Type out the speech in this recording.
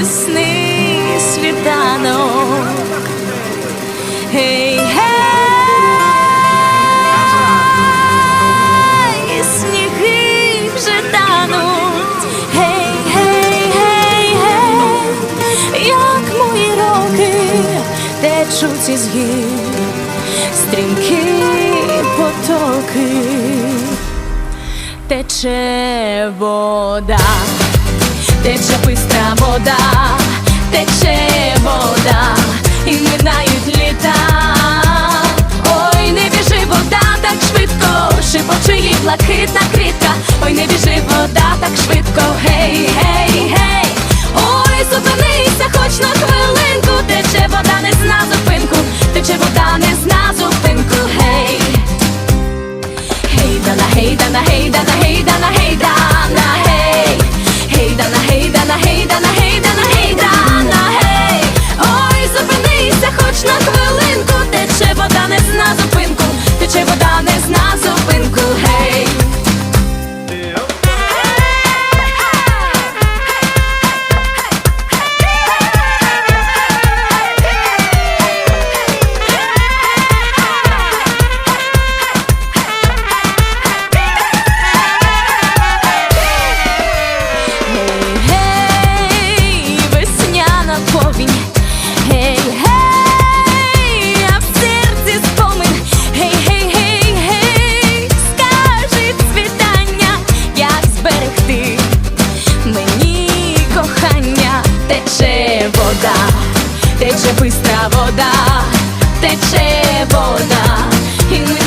весни світанок. Гей, гей, сніги вже тануть, гей, гей, гей, гей, як мої роки течуть із гір, стрімкі потоки. Тече вода тече бистра вода, тече вода, і минають літа. Ой, не біжи вода так швидко, шипочи їй блакитна квітка. Ой, не біжи вода так швидко, гей, гей. тече бистра вода, тече вода, і ми